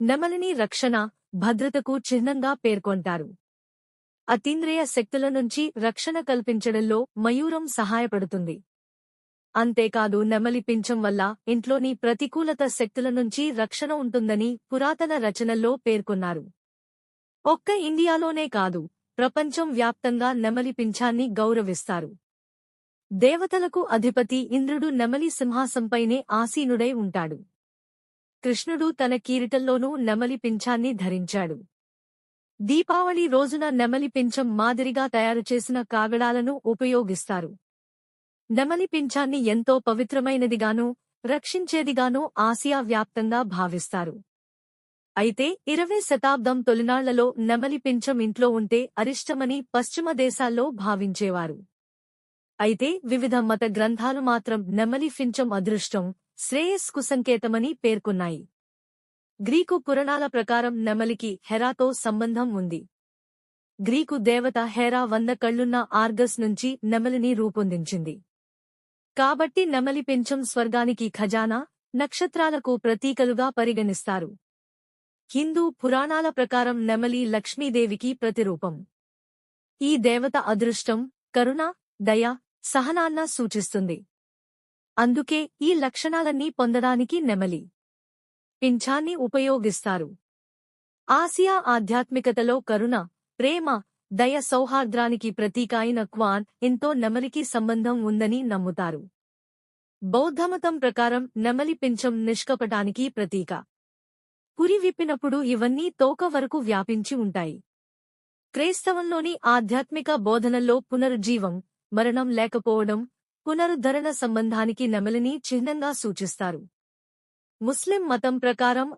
నెమలిని రక్షణ భద్రతకు చిహ్నంగా పేర్కొంటారు. అతీంద్రియ శక్తుల నుంచి రక్షణ కల్పించడంలో మయూరం సహాయపడుతుంది. అంతేకాదు నెమలి పింఛం వల్ల ఇంట్లోని ప్రతికూలత శక్తుల నుంచి రక్షణ ఉంటుందని పురాతన రచనల్లో పేర్కొన్నారు. ఒక్క ఇండియాలోనే కాదు ప్రపంచం వ్యాప్తంగా నెమలి పింఛాన్ని గౌరవిస్తారు. దేవతలకు అధిపతి ఇంద్రుడు నెమలి సింహాసంపైనే ఆసీనుడై ఉంటాడు. కృష్ణుడు తన కీరిటంలోనూ నెమలి పింఛాన్ని ధరించాడు. దీపావళి రోజున నెమలి పింఛం మాదిరిగా తయారుచేసిన కాగడాలను ఉపయోగిస్తారు. నెమలి పింఛాన్ని ఎంతో పవిత్రమైనదిగానూ రక్షించేదిగానూ ఆసియా వ్యాప్తంగా భావిస్తారు. అయితే ఇరవై శతాబ్దం తొలినాళ్ళలో నెమలి పింఛం ఇంట్లో ఉంటే అరిష్టమని పశ్చిమ దేశాల్లో భావించేవారు. అయితే వివిధ మత గ్రంథాలు మాత్రం నెమలి పింఛం అదృష్టం శ్రేయస్కు సంకేతమని పేర్కొన్నాయి. గ్రీకు పురాణాల ప్రకారం నెమలికి హెరాతో సంబంధం ఉంది. గ్రీకు దేవత హెరా వంద కళ్ళున్న ఆర్గస్ నుంచి నెమలిని రూపొందించింది. కాబట్టి నెమలి పెంచం స్వర్గానికి ఖజానా నక్షత్రాలకు ప్రతీకలుగా పరిగణిస్తారు. హిందూ పురాణాల ప్రకారం నెమలి లక్ష్మీదేవికి ప్రతిరూపం. ఈ దేవత అదృష్టం కరుణ దయ సహనాన్న సూచిస్తుంది. అందుకే ఈ లక్షణాలన్నీ పొందడానికి నెమలి పింఛాన్ని ఉపయోగిస్తారు. ఆసియా ఆధ్యాత్మికతలో కరుణ ప్రేమ దయ సౌహార్ద్రానికి ప్రతీక అయిన క్వాన్ ఎంతో నెమలికి సంబంధం ఉందని నమ్ముతారు. బౌద్ధమతం ప్రకారం నెమలి పింఛం నిష్కపటానికి ప్రతీక. పురి విప్పినప్పుడు ఇవన్నీ తోక వరకు వ్యాపించి ఉంటాయి. క్రైస్తవంలోని ఆధ్యాత్మిక బోధనల్లో పునరుజ్జీవం మరణం లేకపోవడం పునరుద్ధరణ సంబంధానికి నెమలిని చిహ్నంగా సూచిస్తారు. ముస్లిం మతం ప్రకారం